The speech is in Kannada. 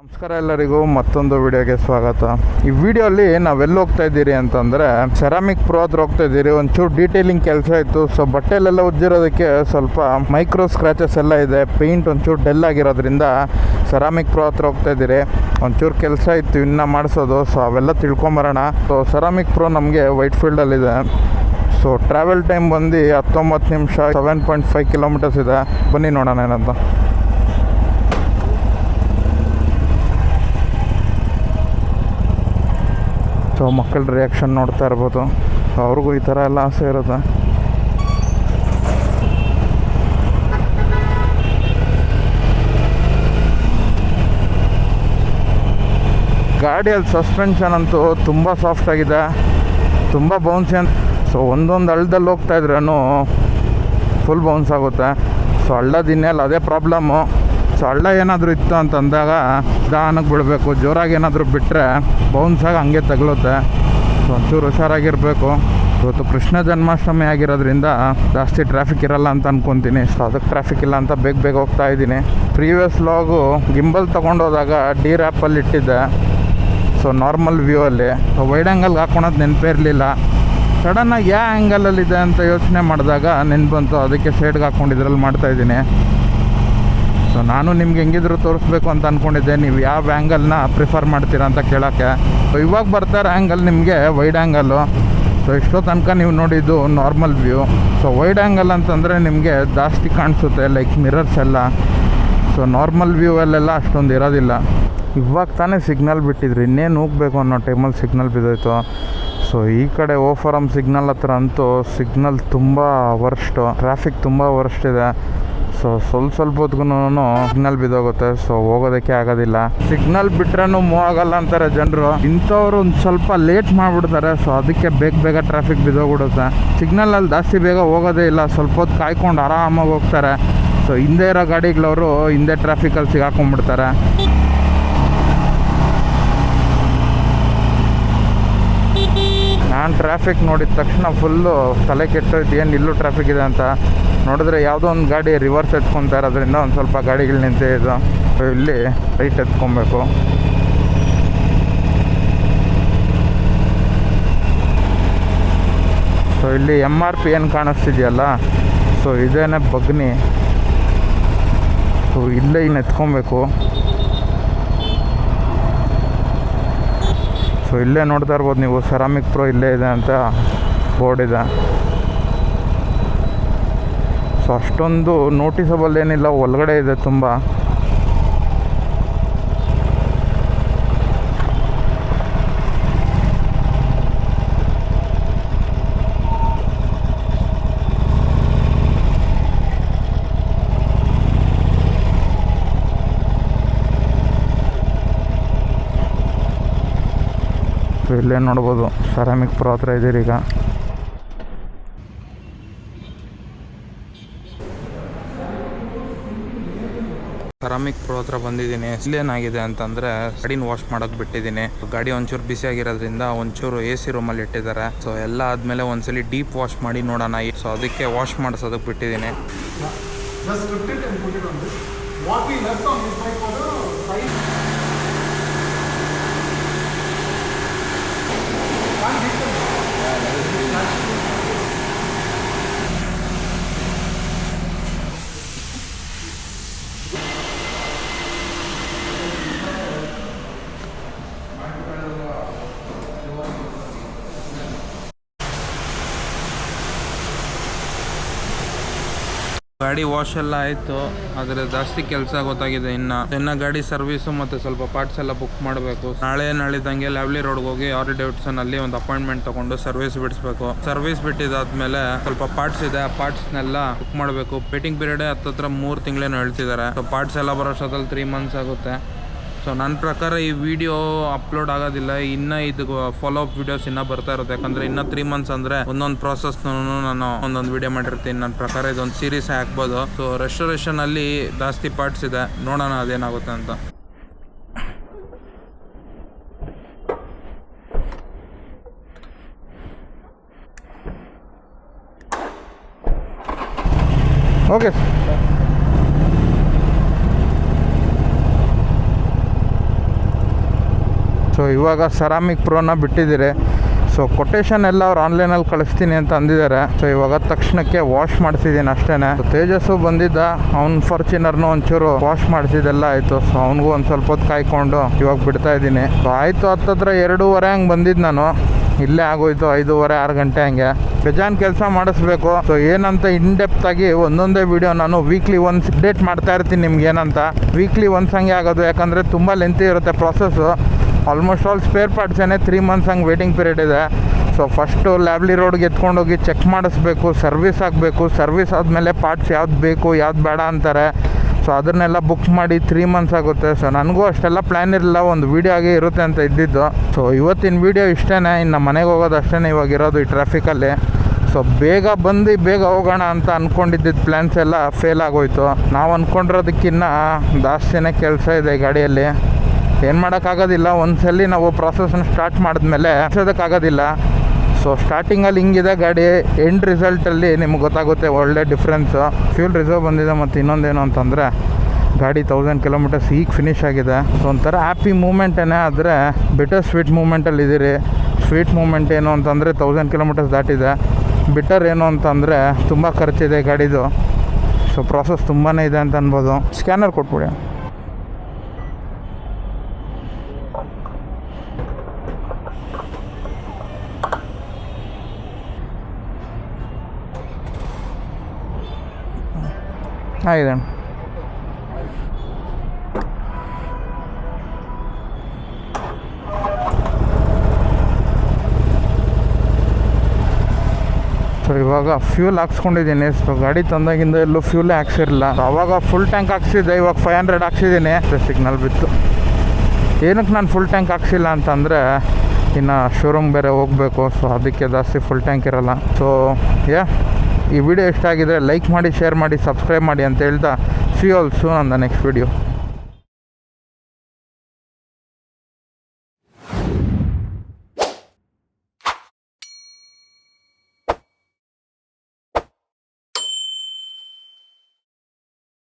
ನಮಸ್ಕಾರ ಎಲ್ಲರಿಗೂ, ಮತ್ತೊಂದು ವಿಡಿಯೋಗೆ ಸ್ವಾಗತ. ಈ ವಿಡಿಯೋಲಿ ನಾವೆಲ್ಲಿ ಹೋಗ್ತಾ ಇದ್ದೀರಿ ಅಂತಂದರೆ ಸೆರಾಮಿಕ್ ಪ್ರೋ ಹತ್ರ ಹೋಗ್ತಾ ಇದ್ದೀರಿ. ಒಂಚೂರು ಡೀಟೇಲಿಂಗ್ ಕೆಲಸ ಇತ್ತು. ಸೊ ಬಟ್ಟೆಲೆಲ್ಲ ಉಜ್ಜಿರೋದಕ್ಕೆ ಸ್ವಲ್ಪ ಮೈಕ್ರೋ ಸ್ಕ್ರ್ಯಾಚಸ್ ಎಲ್ಲ ಇದೆ. ಪೇಂಟ್ ಒಂಚೂರು ಡೆಲ್ ಆಗಿರೋದ್ರಿಂದ ಸೆರಾಮಿಕ್ ಪ್ರೋ ಹತ್ರ ಹೋಗ್ತಾ ಇದ್ದೀರಿ. ಒಂಚೂರು ಕೆಲಸ ಇತ್ತು, ಇನ್ನೂ ಮಾಡಿಸೋದು. ಸೊ ಅವೆಲ್ಲ ತಿಳ್ಕೊಂಬರೋಣ ಸೊ ಸೆರಾಮಿಕ್ ಪ್ರೋ ನಮಗೆ ವೈಟ್ ಫೀಲ್ಡಲ್ಲಿದೆ ಸೊ ಟ್ರಾವೆಲ್ ಟೈಮ್ ಬಂದು ಹತ್ತೊಂಬತ್ತು ನಿಮಿಷ ಸೆವೆನ್ ಪಾಯಿಂಟ್ ಫೈವ್ ಕಿಲೋಮೀಟರ್ಸ್ ಇದೆ. ಬನ್ನಿ ನೋಡೋಣ ಏನಂತ. ಸೊ ಮಕ್ಕಳ ರಿಯಾಕ್ಷನ್ ನೋಡ್ತಾ ಇರ್ಬೋದು. ಅವ್ರಿಗೂ ಈ ಥರ ಎಲ್ಲ ಆಸೆ ಇರುತ್ತೆ. ಗಾಡಿಯಲ್ಲಿ ಸಸ್ಪೆನ್ಷನ್ ಅಂತೂ ತುಂಬ ಸಾಫ್ಟ್ ಆಗಿದೆ. ತುಂಬ ಬೌನ್ಸಿ ಅಂತ ಸೊ ಒಂದೊಂದು ಹಳ್ಳದಲ್ಲಿ ಹೋಗ್ತಾ ಇದ್ರೂ ಫುಲ್ ಬೌನ್ಸ್ ಆಗುತ್ತೆ. ಸೊ ಹಳ್ಳದ ಇನ್ನೆಲ್ಲ ಅದೇ ಪ್ರಾಬ್ಲಮ್ಮು ಸೊ ಹಳ್ಳ ಏನಾದರೂ ಇತ್ತು ಅಂತಂದಾಗ ದಾನಕ್ಕೆ ಬಿಡಬೇಕು ಜೋರಾಗಿ ಏನಾದರೂ ಬಿಟ್ಟರೆ ಬೌನ್ಸಾಗಿ ಹಂಗೆ ತಗಲುತ್ತೆ. ಸೊ ಒಂಚೂರು ಹುಷಾರಾಗಿರಬೇಕು. ಇವತ್ತು ಕೃಷ್ಣ ಜನ್ಮಾಷ್ಟಮಿ ಆಗಿರೋದ್ರಿಂದ ಜಾಸ್ತಿ ಟ್ರಾಫಿಕ್ ಇರಲ್ಲ ಅಂತ ಅನ್ಕೊತೀನಿ. ಸೊ ಅದಕ್ಕೆ ಟ್ರಾಫಿಕ್ ಇಲ್ಲ ಅಂತ ಬೇಗ ಬೇಗ ಹೋಗ್ತಾ ಇದ್ದೀನಿ. ಪ್ರೀವಿಯಸ್ ಲಾಗು ಗಿಂಬಲ್ ತೊಗೊಂಡೋದಾಗ ಡಿ ರ್ಯಾಪಲ್ಲಿ ಇಟ್ಟಿದ್ದೆ. ಸೊ ನಾರ್ಮಲ್ ವ್ಯೂ ಅಲ್ಲಿ. ವೈಡ್ ಆ್ಯಂಗಲ್ಗೆ ಹಾಕೊಳೋದು ನೆನಪೇ ಇರಲಿಲ್ಲ. ಸಡನ್ನಾಗಿ ಯಾವ ಆ್ಯಂಗಲಲ್ಲಿದೆ ಅಂತ ಯೋಚನೆ ಮಾಡಿದಾಗ ನೆನ್ಪು ಬಂತು ಅದಕ್ಕೆ ಸೈಡ್ಗೆ ಹಾಕ್ಕೊಂಡು ಇದ್ರಲ್ಲಿ ಮಾಡ್ತಾಯಿದ್ದೀನಿ ಸೊ ನಾನು ನಿಮ್ಗೆ ಹೆಂಗಿದ್ರು ತೋರಿಸ್ಬೇಕು ಅಂತ ಅಂದ್ಕೊಂಡಿದ್ದೆ ನೀವು ಯಾವ ಆ್ಯಂಗಲ್ನ ಪ್ರಿಫರ್ ಮಾಡ್ತೀರಾ ಅಂತ ಕೇಳೋಕ್ಕೆ. ಸೊ ಇವಾಗ ಬರ್ತಾರೆ ಆ್ಯಂಗಲ್ ನಿಮಗೆ ವೈಡ್ ಆ್ಯಂಗಲ್ಲು ಸೊ ಇಷ್ಟೋ ತನಕ ನೀವು ನೋಡಿದ್ದು normal view so wide angle ಅಂತಂದರೆ ನಿಮಗೆ ಜಾಸ್ತಿ ಕಾಣಿಸುತ್ತೆ ಲೈಕ್ ಮಿರರ್ಸ್ ಎಲ್ಲ. ಸೊ ನಾರ್ಮಲ್ ವ್ಯೂವಲ್ಲೆಲ್ಲ ಅಷ್ಟೊಂದು ಇರೋದಿಲ್ಲ. ಇವಾಗ ತಾನೇ ಸಿಗ್ನಲ್ ಬಿಟ್ಟಿದ್ರು. ಇನ್ನೇನು ಹೋಗ್ಬೇಕು ಅನ್ನೋ ಟೈಮಲ್ಲಿ ಸಿಗ್ನಲ್ ಬಿದ್ದೋಯ್ತು. ಸೊ ಈ ಕಡೆ ಓಫರಮ್ ಸಿಗ್ನಲ್ ಹತ್ರ ಅಂತೂ ಸಿಗ್ನಲ್ ತುಂಬ ವರ್ಸ್ಟು ಟ್ರಾಫಿಕ್ ತುಂಬ ವರ್ಸ್ಟ್ ಇದೆ. ಸೊ ಸ್ವಲ್ಪ ಸ್ವಲ್ಪ ಹೊತ್ಗುನು ಸಿಗ್ನಲ್ ಬಿದ್ದೋಗುತ್ತೆ. ಸೊ ಹೋಗೋದಕ್ಕೆ ಆಗೋದಿಲ್ಲ. ಸಿಗ್ನಲ್ ಬಿಟ್ರೂ ಮೂವ್ ಆಗಲ್ಲ ಅಂತಾರೆ ಜನರು. ಇಂಥವ್ರು ಒಂದು ಸ್ವಲ್ಪ ಲೇಟ್ ಮಾಡಿಬಿಡ್ತಾರೆ. ಸೊ ಅದಕ್ಕೆ ಬೇಗ ಬೇಗ ಟ್ರಾಫಿಕ್ ಬಿದ್ದೋಗ್ಬಿಡುತ್ತೆ. ಸಿಗ್ನಲಲ್ಲಿ ಜಾಸ್ತಿ ಬೇಗ ಹೋಗೋದೇ ಇಲ್ಲ. ಸ್ವಲ್ಪ ಹೊತ್ತು ಕಾಯ್ಕೊಂಡು ಆರಾಮಾಗಿ ಹೋಗ್ತಾರೆ. ಸೊ ಹಿಂದೆ ಇರೋ ಗಾಡಿಗಳವರು ಹಿಂದೆ ಟ್ರಾಫಿಕಲ್ಲಿ ಸಿಗಾಕೊಂಡ್ಬಿಡ್ತಾರೆ. ನಾನು ಟ್ರಾಫಿಕ್ ನೋಡಿದ ತಕ್ಷಣ ಫುಲ್ಲು ತಲೆ ಕೆಟ್ಟೋಯ್ತು. ಏನು ಇಲ್ಲೂ ಟ್ರಾಫಿಕ್ ಇದೆ ಅಂತ. ನೋಡಿದ್ರೆ ಯಾವುದೋ ಒಂದು ಗಾಡಿ ರಿವರ್ಸ್ ಎತ್ಕೊತಾ ಇರೋದ್ರಿಂದ ಒಂದು ಸ್ವಲ್ಪ ಗಾಡಿಗಳು ನಿಂತೇ ಇದು. ಇಲ್ಲಿ ರೈಟ್ ಎತ್ಕೊಬೇಕು. ಸೊ ಇಲ್ಲಿ ಎಂ ಆರ್ ಪಿ ಏನು ಕಾಣಿಸ್ತಿದೆಯಲ್ಲ? ಸೊ ಇದೇನೆ ಬಗ್ನಿ. ಸೊ ಇಲ್ಲೇ ಇನ್ನು ಎತ್ಕೊಬೇಕು. ಸೊ ಇಲ್ಲೇ ನೋಡ್ತಾ ಇರ್ಬೋದು ನೀವು. ಸೆರಾಮಿಕ್ ಪ್ರೋ ಇಲ್ಲೇ ಇದೆ ಅಂತ ಬೋರ್ಡ್ ಇದೆ. ಸೊ ಅಷ್ಟೊಂದು ನೋಟಿಸಬಲ್ ಏನಿಲ್ಲ ಒಳಗಡೆ ಇದೆ ತುಂಬ. ಇಲ್ಲೇ ನೋಡ್ಬೋದು ಸೆರಾಮಿಕ್ ಪ್ರೋ ಹತ್ರ ಇದ್ದೀರಿ ಈಗ ಸೆರಾಮಿಕ್ ಪ್ರೋ ಹತ್ರ ಬಂದಿದ್ದೀನಿ. ಇಲ್ಲೇನಾಗಿದೆ ಅಂತಂದ್ರೆ ಗಾಡಿನ ವಾಶ್ ಮಾಡೋಕೆ ಬಿಟ್ಟಿದ್ದೀನಿ. ಗಾಡಿ ಒಂಚೂರು ಬಿಸಿ ಆಗಿರೋದ್ರಿಂದ ಒಂಚೂರು ಎ ಸಿ ರೂಮಲ್ಲಿ ಇಟ್ಟಿದ್ದಾರೆ. ಸೊ ಎಲ್ಲ ಆದ್ಮೇಲೆ ಒಂದ್ಸಲಿ ಡೀಪ್ ವಾಶ್ ಮಾಡಿ ನೋಡೋಣ. ಸೊ ಅದಕ್ಕೆ ವಾಶ್ ಮಾಡಿಸೋದಕ್ಕೆ ಬಿಟ್ಟಿದ್ದೀನಿ. ಗಾಡಿ ವಾಶ್ ಎಲ್ಲ ಆಯಿತು, ಆದರೆ ಜಾಸ್ತಿ ಕೆಲಸ ಗೊತ್ತಾಗಿದೆ ಇನ್ನ. ಇನ್ನು ಗಾಡಿ ಸರ್ವಿಸ್ ಮತ್ತೆ ಸ್ವಲ್ಪ ಪಾರ್ಟ್ಸ್ ಎಲ್ಲ ಬುಕ್ ಮಾಡಬೇಕು. ನಾಳೆ ನಾಳಿದಂಗೆ ಲ್ಯಾವ್ಲಿ ರೋಡ್ ಹೋಗಿ ಆರ್ ಡೇವಿಡ್ಸನ್ ಅಲ್ಲಿ ಒಂದು ಅಪಾಯಿಂಟ್ಮೆಂಟ್ ತಗೊಂಡು ಸರ್ವಿಸ್ ಬಿಡಿಸ್ಬೇಕು. ಸರ್ವಿಸ್ ಬಿಟ್ಟಿದಾದ್ಮೇಲೆ ಸ್ವಲ್ಪ ಪಾರ್ಟ್ಸ್ ಇದೆ, ಆ ಪಾರ್ಟ್ಸ್ನೆಲ್ಲ ಬುಕ್ ಮಾಡಬೇಕು. ಪೇಟಿಂಗ್ ಪೀರಿಯಡ್ ಹತ್ತತ್ರ ಮೂರ್ ತಿಂಗಳೇನು ಹೇಳ್ತಿದ್ದಾರೆ ಪಾರ್ಟ್ಸ್ ಎಲ್ಲ ಬರೋ ಅಷ್ಟೊತ್ತಲ್ಲಿ ತ್ರೀ ಮಂತ್ಸ್ ಆಗುತ್ತೆ. ಸೊ ನನ್ನ ಪ್ರಕಾರ ಈ ವಿಡಿಯೋ ಅಪ್ಲೋಡ್ ಆಗೋದಿಲ್ಲ. ಇನ್ನು ಇದು ಫಾಲೋ ಅಪ್ ವಿಡಿಯೋಸ್ ಇನ್ನೂ ಬರ್ತಾ ಇರುತ್ತೆ. ಯಾಕಂದರೆ ಇನ್ನೂ ತ್ರೀ ಮಂತ್ಸ್ ಅಂದರೆ ಒಂದೊಂದು ಪ್ರಾಸೆಸ್ನೂ ನಾನು ಒಂದೊಂದು ವಿಡಿಯೋ ಮಾಡಿರ್ತೀನಿ. ನನ್ನ ಪ್ರಕಾರ ಇದೊಂದು ಸೀರೀಸ್ ಹಾಕ್ಬೋದು ಸೊ ರೆಸ್ಟೋರೇಷನಲ್ಲಿ ಜಾಸ್ತಿ ಪಾರ್ಟ್ಸ್ ಇದೆ. ನೋಡೋಣ ಅದೇನಾಗುತ್ತೆ ಅಂತ. ಓಕೆ ಸೊ ಇವಾಗ ಸೆರಾಮಿಕ್ ಪ್ರೋನ ಬಿಟ್ಟಿದ್ದೀರಿ. ಸೊ ಕೊಟೇಶನ್ ಎಲ್ಲ ಅವ್ರು ಆನ್ಲೈನಲ್ಲಿ ಕಳಿಸ್ತೀನಿ ಅಂತ ಅಂದಿದ್ದಾರೆ. ಸೊ ಇವಾಗ ತಕ್ಷಣಕ್ಕೆ ವಾಶ್ ಮಾಡಿಸಿದ್ದೀನಿ ಅಷ್ಟೇ ತೇಜಸ್ಸು ಬಂದಿದ್ದ ಅವ್ನ ಫಾರ್ಚುನರ್ನು ಒಂಚೂರು ವಾಶ್ ಮಾಡಿಸಿದೆಲ್ಲ ಆಯಿತು. ಸೊ ಅವ್ನಿಗೂ ಒಂದು ಸ್ವಲ್ಪ ಹೊತ್ತು ಕಾಯ್ಕೊಂಡು ಇವಾಗ ಬಿಡ್ತಾ ಇದ್ದೀನಿ. ಸೊ ಆಯಿತು ಹತ್ತತ್ರ ಎರಡೂವರೆ ಹಂಗೆ ಬಂದಿದ್ದು ನಾನು. ಇಲ್ಲೇ ಆಗೋಯ್ತು ಐದೂವರೆ, ಆರು ಗಂಟೆ ಹಂಗೆ. ಬೇಜಾನ್ ಕೆಲಸ ಮಾಡಿಸ್ಬೇಕು. ಸೊ ಏನಂತ ಇನ್ ಡೆಪ್ತ್ ಆಗಿ ಒಂದೊಂದೇ ವಿಡಿಯೋ ನಾನು ವೀಕ್ಲಿ ಒನ್ಸ್ ಅಪ್ಡೇಟ್ ಮಾಡ್ತಾ ಇರ್ತೀನಿ ನಿಮ್ಗೆ ಏನಂತ ವೀಕ್ಲಿ ಒನ್ಸ್ ಹಂಗೆ ಆಗೋದು. ಯಾಕಂದರೆ ತುಂಬ ಲೆಂತಿ ಇರುತ್ತೆ process almost all spare parts three months ಹಂಗೆ ವೇಟಿಂಗ್ ಪೀರಿಯಡ್ ಇದೆ. ಸೊ ಫಸ್ಟು ಲ್ಯಾಬ್ಲಿ ರೋಡ್ಗೆ ಎತ್ಕೊಂಡೋಗಿ ಚೆಕ್ ಮಾಡಿಸ್ಬೇಕು ಸರ್ವಿಸ್ ಆಗಬೇಕು ಸರ್ವಿಸ್ ಆದಮೇಲೆ ಪಾರ್ಟ್ಸ್ ಯಾವ್ದು ಬೇಕು, ಯಾವ್ದು ಬೇಡ ಅಂತಾರೆ. ಸೊ ಅದನ್ನೆಲ್ಲ ಬುಕ್ ಮಾಡಿ ತ್ರೀ ಮಂತ್ಸ್ ಆಗುತ್ತೆ. ಸೊ ನನಗೂ ಅಷ್ಟೆಲ್ಲ ಪ್ಲ್ಯಾನ್ ಇರಲಿಲ್ಲ, ಒಂದು ವೀಡಿಯೋ ಆಗೇ ಇರುತ್ತೆ ಅಂತ ಇದ್ದಿದ್ದು. ಸೊ ಇವತ್ತಿನ ವೀಡಿಯೋ ಇಷ್ಟೇ ಇನ್ನು ಮನೆಗೆ ಹೋಗೋದು ಅಷ್ಟೇ ಇವಾಗ ಇರೋದು ಈ ಟ್ರಾಫಿಕಲ್ಲಿ ಸೊ ಬೇಗ ಬಂದು ಬೇಗ ಹೋಗೋಣ ಅಂತ ಅಂದ್ಕೊಂಡಿದ್ದಿದ್ದು ಪ್ಲ್ಯಾನ್ಸ್ ಎಲ್ಲ ಫೇಲ್ ಆಗೋಯ್ತು. ನಾವು ಅಂದ್ಕೊಂಡಿರೋದಕ್ಕಿನ್ನ ಜಾಸ್ತಿನೇ ಕೆಲಸ ಇದೆ ಗಾಡಿಯಲ್ಲಿ. ಏನು ಮಾಡೋಕ್ಕಾಗೋದಿಲ್ಲ. ಒಂದ್ಸಲಿ ನಾವು ಪ್ರಾಸೆಸ್ನ ಸ್ಟಾರ್ಟ್ ಮಾಡಿದ್ಮೇಲೆ ಹಚ್ಚೋದಕ್ಕಾಗೋದಿಲ್ಲ ಸೊ ಸ್ಟಾರ್ಟಿಂಗಲ್ಲಿ ಹಿಂಗಿದೆ ಗಾಡಿ ಎಂಡ್ ರಿಸಲ್ಟಲ್ಲಿ ನಿಮ್ಗೆ ಗೊತ್ತಾಗುತ್ತೆ ಒಳ್ಳೆ ಡಿಫ್ರೆನ್ಸು ಫ್ಯೂಲ್ ರಿಸರ್ವ್ ಬಂದಿದೆ ಮತ್ತು ಇನ್ನೊಂದೇನು ಅಂತಂದರೆ ಗಾಡಿ ತೌಸಂಡ್ ಕಿಲೋಮೀಟರ್ಸ್ ಈಗ ಫಿನಿಶ್ ಆಗಿದೆ. ಸೊ ಒಂಥರ ಹ್ಯಾಪಿ ಮೂಮೆಂಟೇನೆ ಆದರೆ ಬಿಟರ್ ಸ್ವೀಟ್ ಮೂಮೆಂಟಲ್ಲಿ ಇದ್ದೀರಿ ಸ್ವೀಟ್ ಮೂಮೆಂಟ್ ಏನು ಅಂತಂದರೆ ತೌಸಂಡ್ ಕಿಲೋಮೀಟರ್ಸ್ ದಾಟಿದೆ. ಬಿಟರ್ ಏನು ಅಂತಂದರೆ ತುಂಬ ಖರ್ಚಿದೆ ಗಾಡಿದು. ಸೊ ಪ್ರಾಸೆಸ್ ತುಂಬಾ ಇದೆ ಅಂತ ಅನ್ಬೋದು. ಸ್ಕ್ಯಾನರ್ ಕೊಟ್ಬಿಡಿ. ಆಗಿದೆ. ಸೊ ಇವಾಗ ಫ್ಯೂಲ್ ಹಾಕ್ಸ್ಕೊಂಡಿದ್ದೀನಿ. ಸೊ ಗಾಡಿ ತಂದಾಗಿಂದ ಎಲ್ಲೂ ಫ್ಯೂಲೇ ಹಾಕ್ಸಿರಲಿಲ್ಲ. ಅವಾಗ ಫುಲ್ ಟ್ಯಾಂಕ್ ಹಾಕ್ಸಿದ್ದೆ. ಇವಾಗ ಫೈವ್ ಹಂಡ್ರೆಡ್ ಹಾಕ್ಸಿದ್ದೀನಿ. ಸಿಗ್ನಲ್ ಬಿತ್ತು. ಏನಕ್ಕೆ ನಾನು ಫುಲ್ ಟ್ಯಾಂಕ್ ಹಾಕ್ಸಿಲ್ಲ ಅಂತಂದರೆ, ಇನ್ನು ಶೋರೂಮ್ ಬೇರೆ ಹೋಗಬೇಕು ಸೊ ಅದಕ್ಕೆ ಜಾಸ್ತಿ ಫುಲ್ ಟ್ಯಾಂಕ್ ಇರೋಲ್ಲ. ಸೊ ಯಾ ಈ ವಿಡಿಯೋ ಇಷ್ಟ ಆಗಿದ್ರೆ ಲೈಕ್ ಮಾಡಿ ಶೇರ್ ಮಾಡಿ ಸಬ್ಸ್ಕ್ರೈಬ್ ಮಾಡಿ ಅಂತ ಹೇಳ್ತಾ ಸಿ ಆಲ್ಸು ನನ್ನ ನೆಕ್ಸ್ಟ್ ವಿಡಿಯೋ